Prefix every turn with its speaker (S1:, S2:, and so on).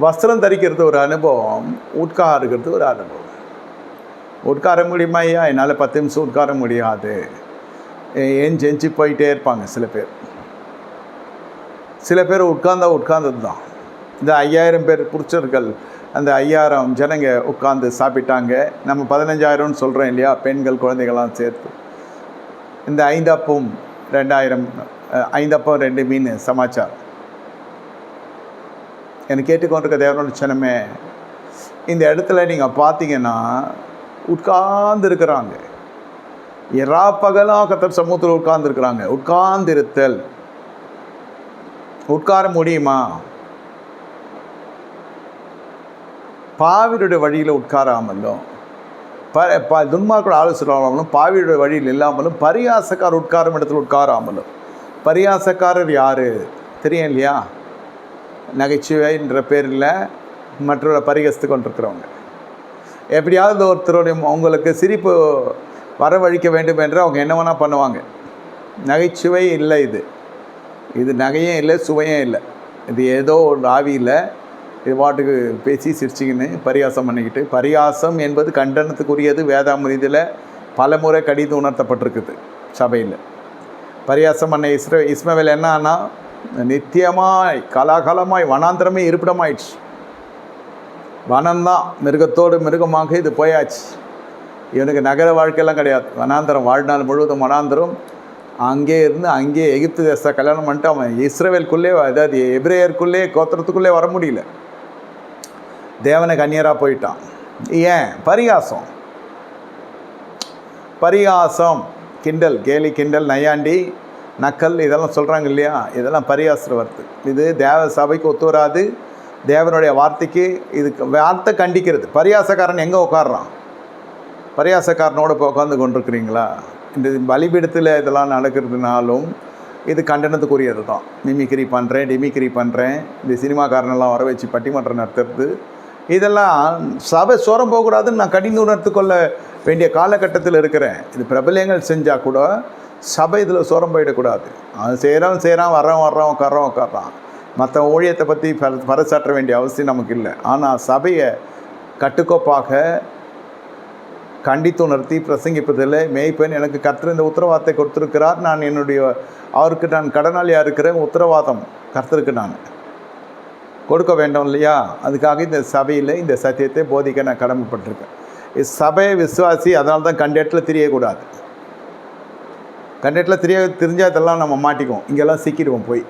S1: வஸ்திரம் தரிக்கிறது ஒரு அனுபவம் உட்காருக்கிறது ஒரு அனுபவம். உட்கார முடியுமா ஐயா? என்னால் பத்து நிமிஷம் உட்கார முடியாது. ஏன் செஞ்சு போயிட்டே இருப்பாங்க சில பேர். சில பேர் உட்கார்ந்தா உட்கார்ந்தது தான் இந்த ஐயாயிரம் பேர் புரிச்சர்கள் அந்த ஐயாயிரம் ஜனங்க உட்காந்து சாப்பிட்டாங்க. நம்ம பதினஞ்சாயிரம்னு சொல்கிறோம் இல்லையா? பெண்கள் குழந்தைகள்லாம் சேர்த்து. இந்த ஐந்தப்பம் ரெண்டாயிரம் ஐந்தாப்பம் ஐந்தப்பம் ரெண்டு மீன் சமாச்சாரம். எனக்கு கேட்டுக்கொண்டிருக்க தேவனோட சனமே இந்த இடத்துல நீங்கள் பார்த்தீங்கன்னா உட்கார்ந்து இருக்கிறாங்க இரா பகலாக கத்தர் சமூகத்தில் உட்கார்ந்து இருக்கிறாங்க உட்கார்ந்திருத்தல். உட்கார முடியுமா? பாவியுடைய வழியில் உட்காராமலும் ப ப துன்மார்க்கோட ஆலோசனாமலும் பாவியுடைய வழியில் இல்லாமலும் பரியாசக்கார் உட்காரும் இடத்துல உட்காராமலும். பரியாசக்காரர் யார்? தெரியும் இல்லையா? நகைச்சுவைன்ற பேரில் மற்றவரை பரிகசித்து கொண்டிருக்கிறவங்க. எப்படியாவது ஒருத்தருடைய அவங்களுக்கு சிரிப்பு வரவழிக்க வேண்டும் என்று அவங்க என்ன வேணால் பண்ணுவாங்க. நகைச்சுவை இல்லை இது. இது நகையும் இல்லை சுவையும் இல்லை. இது ஏதோ ஒரு ஆவியில் இது பாட்டுக்கு பேசி சிரிச்சிக்கின்னு பரிகாசம் பண்ணிக்கிட்டு பரியாசம் என்பது கண்டனத்துக்குரியது வேதாமதியில் பல முறை கடிந்து உணர்த்தப்பட்டிருக்குது சபையில். பரியாசம் பண்ண இஸ்ர இஸ்மவேல் என்ன ஆனால் நித்தியமாய் கலாகலமாய் வனாந்திரமே இருப்பிடமாயிடுச்சு. வனம்தான் மிருகத்தோடு மிருகமாக இது போயாச்சு. இவனுக்கு நகர வாழ்க்கையெல்லாம் கிடையாது. வனாந்திரம் வாழ்நாள் முழுவதும் வனாந்திரம். அங்கே இருந்து அங்கே எகிப்து தேசத்தை கல்யாணம் பண்ணிட்டு அவன் இஸ்ரேவேலுக்குள்ளே அதாவது எப்ரேயருக்குள்ளே கோத்திரத்துக்குள்ளே வர முடியல. தேவனை கன்னியராக போயிட்டான். ஏன்? பரிகாசம். பரிகாசம். கிண்டல் கேலி கிண்டல் நையாண்டி நக்கல் இதெல்லாம் சொல்கிறாங்க இல்லையா? இதெல்லாம் பரியாசிர வருது இது தேவ சபைக்கு ஒத்து வராது. தேவனுடைய வார்த்தைக்கு இதுக்கு வார்த்தை கண்டிக்கிறது. பரியாசக்காரன் எங்கே உட்காடுறான் பரியாசக்காரனோட இப்போ உட்காந்து கொண்டிருக்கிறீங்களா? இந்த பலிபீடத்தில் இதெல்லாம் நடக்கிறதுனாலும் இது கண்டனத்துக்குரியது தான் மிமிக்ரி பண்ணுறேன் டிமிக்ரி பண்ணுறேன் இந்த சினிமாக்காரனெல்லாம் வர வச்சு பட்டிமன்றம் நடத்துறது. இதெல்லாம் சபை சோரம் போகக்கூடாதுன்னு நான் கடிந்து உணர்த்து கொள்ள வேண்டிய காலகட்டத்தில் இருக்கிறேன். இது பிரபலங்கள் செஞ்சால் கூட சபை இதில் சோரம் போயிடக்கூடாது. அவன் செய்கிறான் செய்கிறான் வர்றான் வர்றான் உட்காரான் உட்காரான் மற்ற ஊழியத்தை பற்றி பர பறைசாற்ற வேண்டிய அவசியம் நமக்கு இல்லை. ஆனால் சபையை கட்டுக்கோப்பாக கண்டித்து உணர்த்தி பிரசங்கிப்பதில் மேய்ப்பெண் எனக்கு கர்த்தர் இந்த உத்தரவாதத்தை கொடுத்துருக்கிறார். நான் என்னுடைய அவருக்கு நான் கடனாளியாக இருக்கிறேன். உத்தரவாதம் கர்த்தருக்கு நான். கொடுக்க வேண்டும் இல்லையா? அதுக்காக இந்த சபையில் இந்த சத்தியத்தை போதிக்க நான் கடமைப்பட்டிருக்கேன். சபையை விசுவாசி அதனால தான் கண்டெட்டில் தெரியக்கூடாது. கண்டெட்டில் தெரிய தெரிஞ்சால் இதெல்லாம் நம்ம மாட்டிக்குவோம். இங்கெல்லாம் சிக்கிடுவோம் போய்.